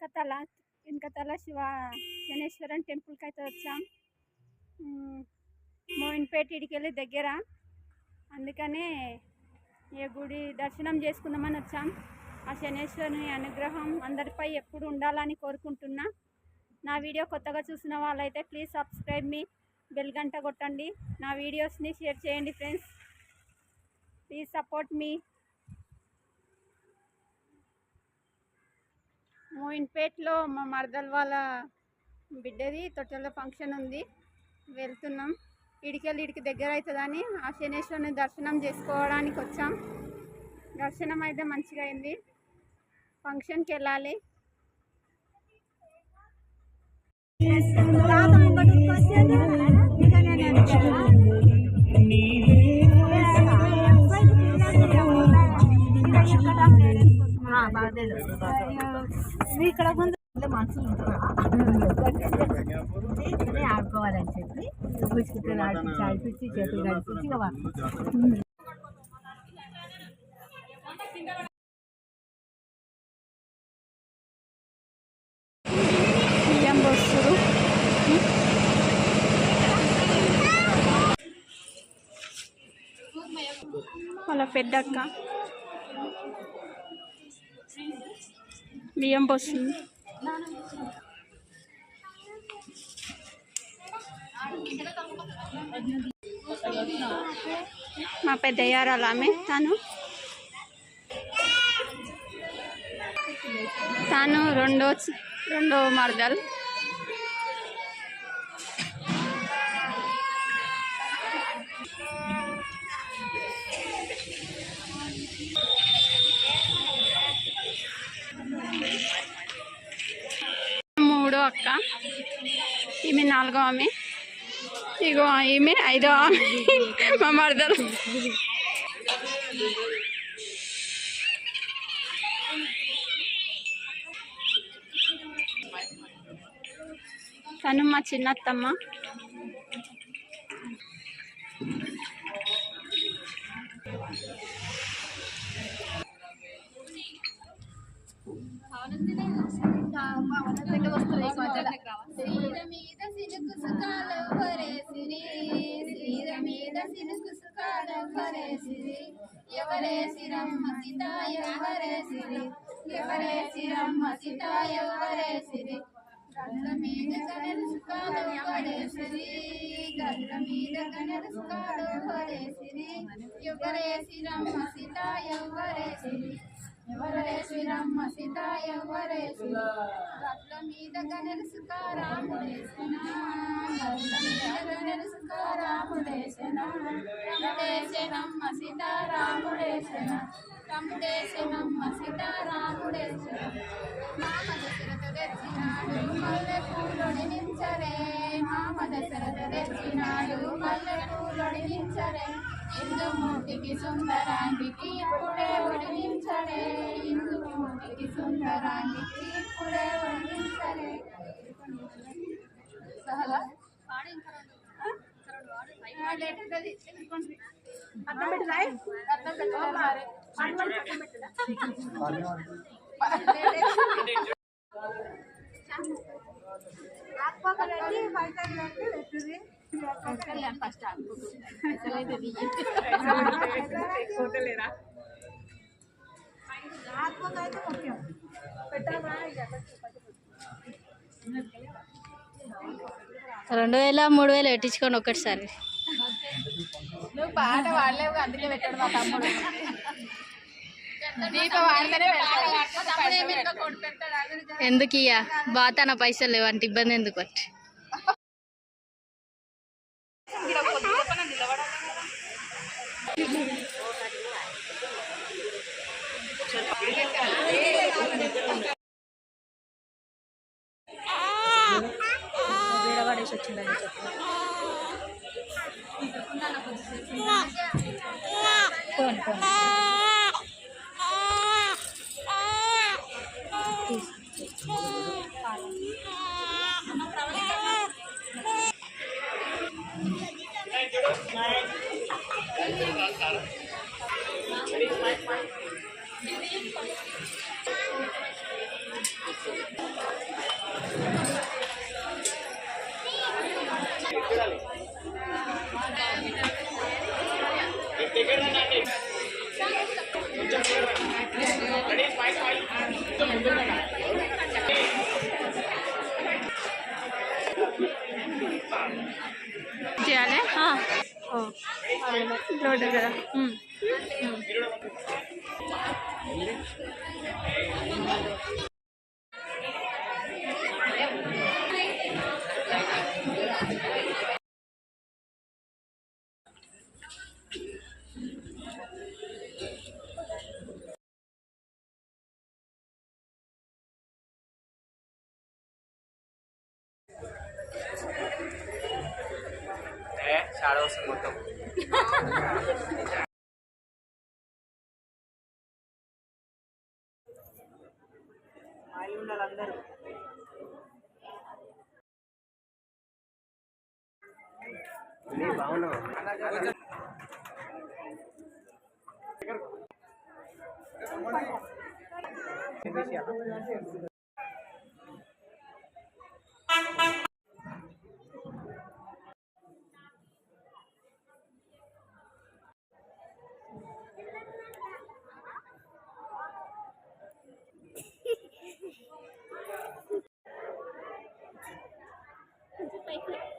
వెనకతల వెనకతల శివ శనేశ్వరం టెంపుల్కి అయితే వచ్చాం మోయిన్పేట ఇడికెళ్ళి దగ్గర. అందుకనే ఏ గుడి దర్శనం చేసుకుందామని వచ్చాం. ఆ శనేశ్వరుని అనుగ్రహం అందరిపై ఎప్పుడు ఉండాలని కోరుకుంటున్నా. నా వీడియో కొత్తగా చూసిన వాళ్ళైతే ప్లీజ్ సబ్స్క్రైబ్ మీ బెల్ గంట కొట్టండి. నా వీడియోస్ని షేర్ చేయండి ఫ్రెండ్స్. Please support me. మోయిన్పేట్లో మా మరదల వాళ్ళ బిడ్డది తొట్టెల్లో ఫంక్షన్ ఉంది. వెళ్తున్నాం. ఇడికెళ్ళి ఇడికి దగ్గర అవుతుందని ఆ శనేశ్వరుని దర్శనం చేసుకోవడానికి వచ్చాం. దర్శనం అయితే మంచిగా అయింది. ఫంక్షన్కి వెళ్ళాలి. ఇక్కడ ముందు మనుషులు ఉంటారు. ఆడుకోవాలని చెప్పి బిస్కెట్లు ఆడిపించి ఆడిపించి చేతులు కడిపించి ఇక వాళ్ళ పెద్దక్క. బియ్యం పోస్తుంది మా పెద్దయ్యారు ఆమె తను తాను రెండో రెండో మార్గాలు అక్క. ఈమె నాలుగో ఆమె. ఇగో ఈమె ఐదో ఆమె. మా మరదలు. తను మా చిన్నత్తమ్మ. మీద సినుకు సుఖాలు వరేసిరి సీర మీద సినుకు సుఖాలు వరేసిరి ఎవరేసిరమ్మ సీత ఎవరేసిరి ఎవరేసిరమ్మ సీత ఎవరేసిరి గల్ల మీద గనెల సుఖాలు వరేసిరి గల్ల మీద గనెల సుఖాలు వరేసిరి ఎవరేసిరమ్మ సీత ఎవరేసిరి ఎవరేసిరమ్మ సీత ఎవరేసిరి గట్ల మీద గనెలుసుక రాముడేసిన గట్ల మీద గనెలుసుక రాముడేసిన రాముడేసనమ్మ సీతారాముడేసిన రాముడేసనమ్మ సీతారాముడేసిన మామ దశరథ తెచ్చినాడు మల్లె పూలొడి నించరే మామ దశరథ తెచ్చినాడు మల్లె పూలొడి నించరే ఇందుమూర్తికి సుందరాంగికి ఇప్పుడే ఒడినించడే ఇందుమూర్తికి अंतराने पुढे वर्णिसले ಸಹಲ ಅರ್ಥ ಬಿಟ್ಟಿಲ್ಲ ಅರ್ಥ ಹಾಕ್ಬೇಕಂದ್ರೆ ಫೈಟ್ ಆಗಿರೋದು ಎತ್ತಿರಿ ಫಸ್ಟ್ ಹಾಕ್ಬಿಟ್ಟು ಹಾಕ್ಬೇಕಾಯ್ತು ಮುಖ್ಯ రెండు వేల మూడు వేలు పెట్టించుకోండి ఒకటిసారి నువ్వు పాట వాడలేవు అందుకే పెట్టాడు మా తమ్ముడు. ఎందుకు ఇయ్య బాతాన పైసలు లేవు అంటే ఇబ్బంది ఎందుకు వచ్చి? Pon. Thank you. చేయాలి లోడ్ కదా షాడో వస్తుంది మొత్తం బాగున్నావు Bye.